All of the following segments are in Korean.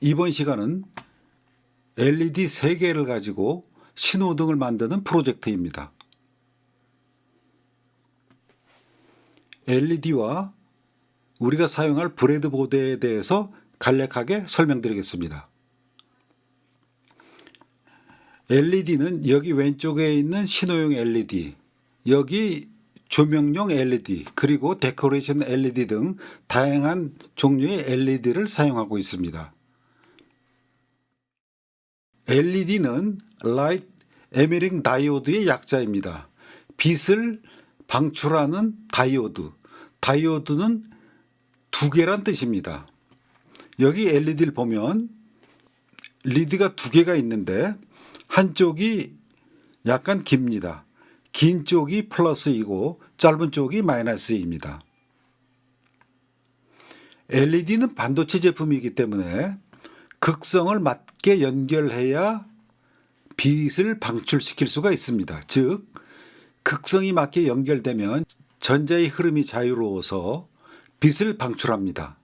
이번 시간은 LED 3개를 가지고 신호등을 만드는 프로젝트입니다. LED와 우리가 사용할 브레드보드에 대해서 간략하게 설명드리겠습니다. LED는 여기 왼쪽에 있는 신호용 LED, 여기 조명용 LED, 그리고 데코레이션 LED 등 다양한 종류의 LED를 사용하고 있습니다. LED는 Light Emitting Diode의 약자입니다. 빛을 방출하는 다이오드. 다이오드는 두 개란 뜻입니다. 여기 LED를 보면 리드가 두 개가 있는데 한쪽이 약간 깁니다. 긴 쪽이 플러스이고 짧은 쪽이 마이너스입니다. LED는 반도체 제품이기 때문에 극성을 맞 게 연결해야 빛을 방출시킬 수가 있습니다. 즉, 극성이 맞게 연결되면 전자의 흐름이 자유로워서 빛을 방출합니다.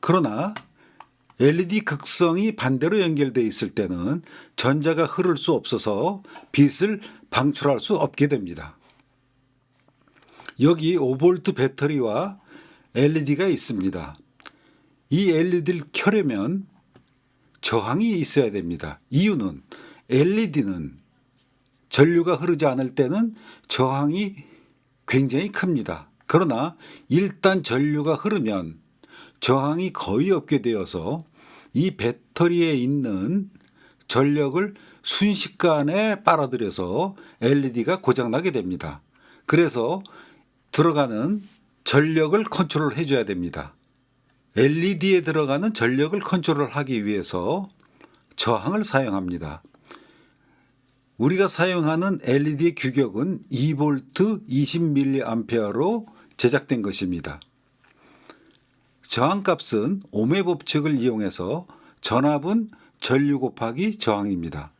그러나 LED 극성이 반대로 연결되어 있을 때는 전자가 흐를 수 없어서 빛을 방출할 수 없게 됩니다. 여기 5V 배터리와 LED가 있습니다. 이 LED를 켜려면 저항이 있어야 됩니다. 이유는 LED는 전류가 흐르지 않을 때는 저항이 굉장히 큽니다. 그러나 일단 전류가 흐르면 저항이 거의 없게 되어서 이 배터리에 있는 전력을 순식간에 빨아들여서 LED가 고장나게 됩니다. 그래서 들어가는 전력을 컨트롤 해줘야 됩니다. LED에 들어가는 전력을 컨트롤 하기 위해서 저항을 사용합니다. 우리가 사용하는 LED의 규격은 2V 20mA로 제작된 것입니다. 저항값은 오메 법칙을 이용해서 전압은 전류 곱하기 저항입니다.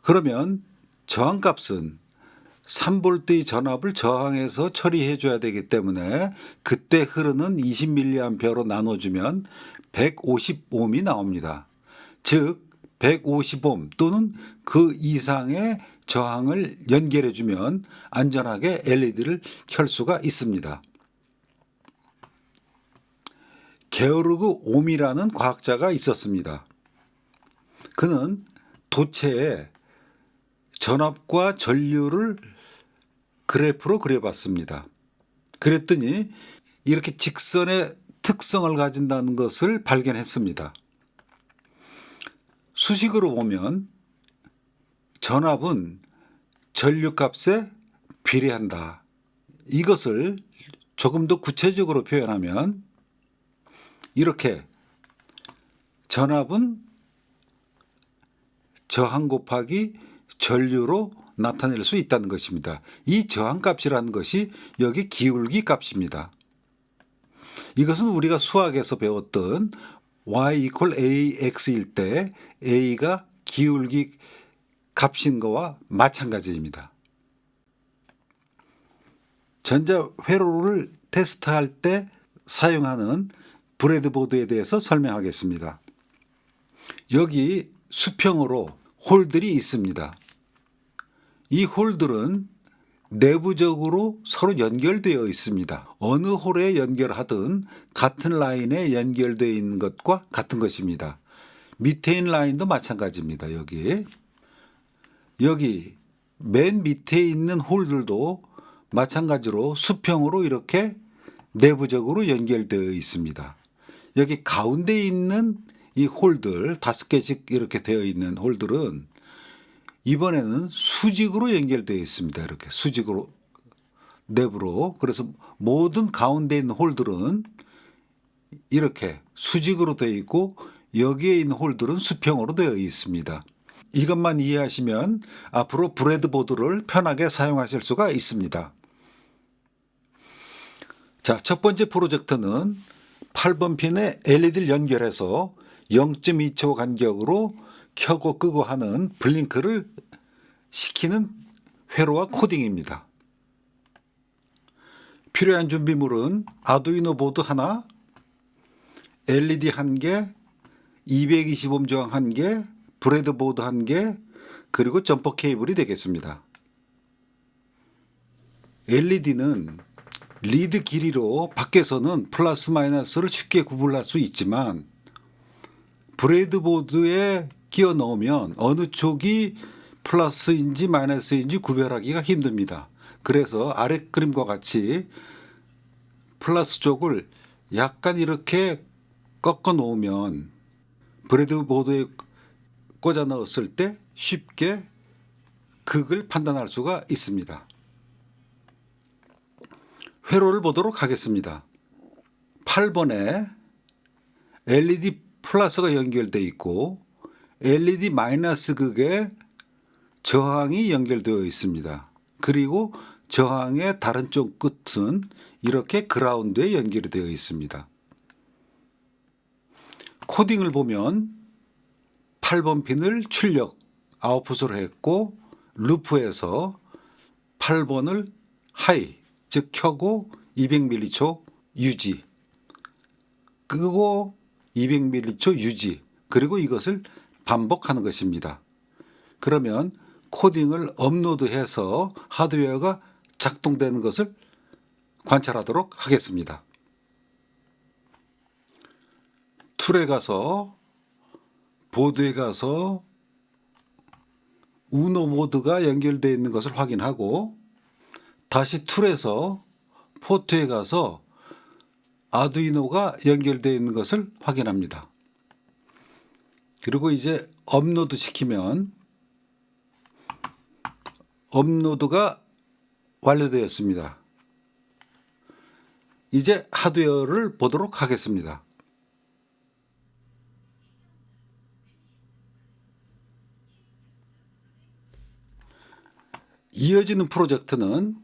그러면 저항값은 3V의 전압을 저항해서 처리해 줘야 되기 때문에 그때 흐르는 20mA로 나눠주면 150ohm이 나옵니다. 즉 150ohm 또는 그 이상의 저항을 연결해 주면 안전하게 LED를 켤 수가 있습니다. 게오르그 옴이라는 과학자가 있었습니다. 그는 도체에 전압과 전류를 그래프로 그려봤습니다. 그랬더니 이렇게 직선의 특성을 가진다는 것을 발견했습니다. 수식으로 보면 전압은 전류값에 비례한다. 이것을 조금 더 구체적으로 표현하면 이렇게 전압은 저항 곱하기 전류로 나타낼 수 있다는 것입니다. 이 저항값이라는 것이 여기 기울기 값입니다. 이것은 우리가 수학에서 배웠던 y equal ax일 때 a가 기울기 값인 거와 마찬가지입니다. 전자 회로를 테스트할 때 사용하는 브레드보드에 대해서 설명하겠습니다. 여기 수평으로 홀들이 있습니다. 이 홀들은 내부적으로 서로 연결되어 있습니다. 어느 홀에 연결하든 같은 라인에 연결되어 있는 것과 같은 것입니다. 밑에 있는 라인도 마찬가지입니다. 여기 여기 맨 밑에 있는 홀들도 마찬가지로 수평으로 이렇게 내부적으로 연결되어 있습니다. 여기 가운데 있는 이 홀들 다섯 개씩 이렇게 되어 있는 홀들은 이번에는 수직으로 연결되어 있습니다. 이렇게 수직으로 내부로 그래서 모든 가운데 있는 홀들은 이렇게 수직으로 되어 있고 여기에 있는 홀들은 수평으로 되어 있습니다. 이것만 이해하시면 앞으로 브레드보드를 편하게 사용하실 수가 있습니다. 자, 첫 번째 프로젝트는 8번 핀에 LED를 연결해서 0.2초 간격으로 켜고 끄고 하는 블링크를 시키는 회로와 코딩입니다. 필요한 준비물은 아두이노 보드 하나, LED 한 개, 220옴 저항 한 개, 브레드보드 한 개, 그리고 점퍼 케이블이 되겠습니다. LED는 리드 길이로 밖에서는 플러스 마이너스를 쉽게 구분할 수 있지만 브레드보드에 끼워 넣으면 어느 쪽이 플러스인지 마이너스인지 구별하기가 힘듭니다. 그래서 아래 그림과 같이 플러스 쪽을 약간 이렇게 꺾어 놓으면 브레드보드에 꽂아 넣었을 때 쉽게 극을 판단할 수가 있습니다. 회로를 보도록 하겠습니다. 8번에 LED 플러스가 연결되어 있고 LED 마이너스 극에 저항이 연결되어 있습니다. 그리고 저항의 다른 쪽 끝은 이렇게 그라운드에 연결이 되어 있습니다. 코딩을 보면 8번 핀을 출력 아웃풋으로 했고 루프에서 8번을 하이 즉 켜고 200m초 유지 끄고 200m초 유지 그리고 이것을 반복하는 것입니다. 그러면 코딩을 업로드해서 하드웨어가 작동되는 것을 관찰하도록 하겠습니다. 툴에 가서 보드에 가서 우노 보드가 연결되어 있는 것을 확인하고 다시 툴에서 포트에 가서 아두이노가 연결되어 있는 것을 확인합니다. 그리고 이제 업로드 시키면 업로드가 완료되었습니다. 이제 하드웨어를 보도록 하겠습니다. 이어지는 프로젝트는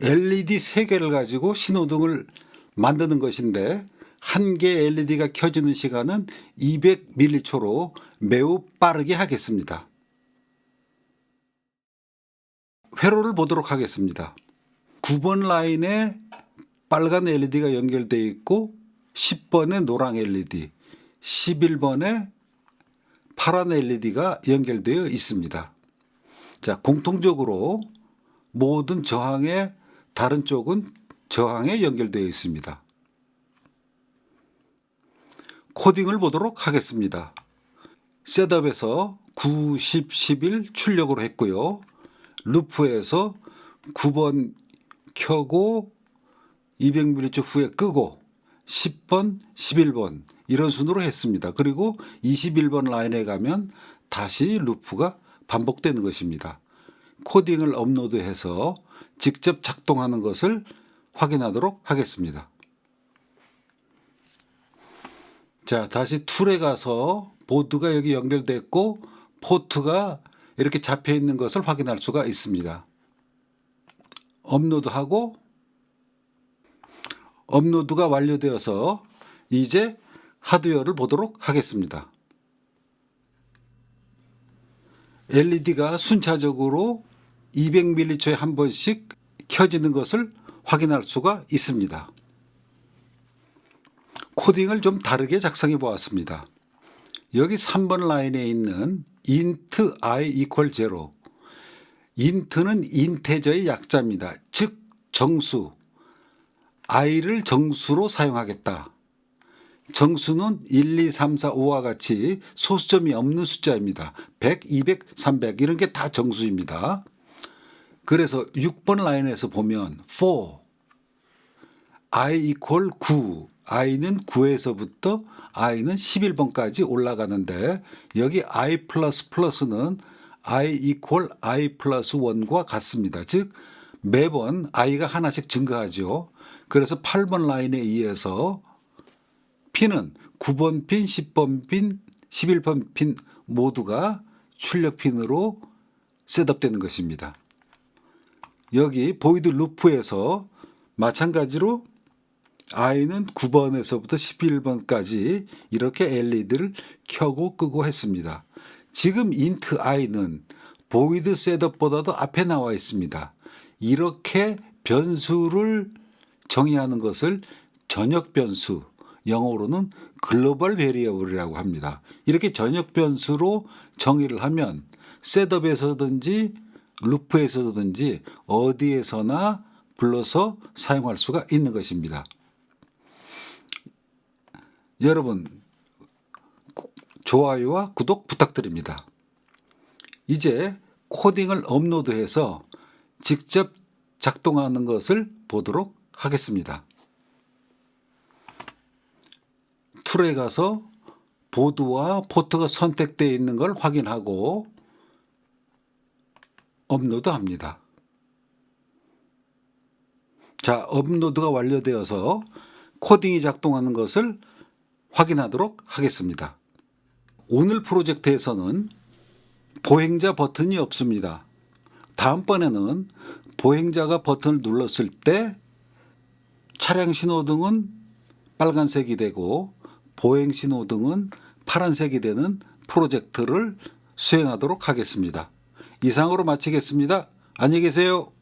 LED 3개를 가지고 신호등을 만드는 것인데 한 개 LED가 켜지는 시간은 200m초로 매우 빠르게 하겠습니다. 회로를 보도록 하겠습니다. 9번 라인에 빨간 LED가 연결되어 있고 10번에 노랑 LED, 11번에 파란 LED가 연결되어 있습니다. 자, 공통적으로 모든 저항의 다른 쪽은 저항에 연결되어 있습니다. 코딩을 보도록 하겠습니다. 셋업에서 9, 10, 11 출력으로 했고요. 루프에서 9번 켜고 200ml 후에 끄고 10번, 11번 이런 순으로 했습니다. 그리고 21번 라인에 가면 다시 루프가 반복되는 것입니다. 코딩을 업로드해서 직접 작동하는 것을 확인하도록 하겠습니다. 자, 다시 툴에 가서 보드가 여기 연결됐고 포트가 이렇게 잡혀 있는 것을 확인할 수가 있습니다. 업로드하고 업로드가 완료되어서 이제 하드웨어를 보도록 하겠습니다. LED가 순차적으로 200mH에 한 번씩 켜지는 것을 확인할 수가 있습니다. 코딩을 좀 다르게 작성해 보았습니다. 여기 3번 라인에 있는 int i equal 0 int는 인테저의 약자입니다. 즉 정수 i를 정수로 사용하겠다. 정수는 1, 2, 3, 4, 5와 같이 소수점이 없는 숫자입니다. 100, 200, 300 이런 게 다 정수입니다. 그래서 6번 라인에서 보면 for i equal 9 i는 9에서부터 i는 11번까지 올라가는데 여기 i 플러스 플러스는 i equal i 플러스 1과 같습니다. 즉 매번 i가 하나씩 증가하죠. 그래서 8번 라인에 의해서 핀은 9번 핀, 10번 핀, 11번 핀 모두가 출력 핀으로 셋업되는 것입니다. 여기 보이드 루프에서 마찬가지로 i는 9번에서부터 11번까지 이렇게 LED를 켜고 끄고 했습니다. 지금 int i는 보이드 셋업보다도 앞에 나와 있습니다. 이렇게 변수를 정의하는 것을 전역 변수, 영어로는 글로벌 베리어블이라고 합니다. 이렇게 전역 변수로 정의를 하면 셋업에서든지 루프에서든지 어디에서나 불러서 사용할 수가 있는 것입니다. 여러분 구- 좋아요와 구독 부탁드립니다. 이제 코딩을 업로드해서 직접 작동하는 것을 보도록 하겠습니다. 툴에 가서 보드와 포트가 선택되어 있는 걸 확인하고 업로드 합니다. 자, 업로드가 완료되어서 코딩이 작동하는 것을 확인하도록 하겠습니다. 오늘 프로젝트에서는 보행자 버튼이 없습니다. 다음번에는 보행자가 버튼을 눌렀을 때 차량 신호등은 빨간색이 되고 보행 신호등은 파란색이 되는 프로젝트를 수행하도록 하겠습니다. 이상으로 마치겠습니다. 안녕히 계세요.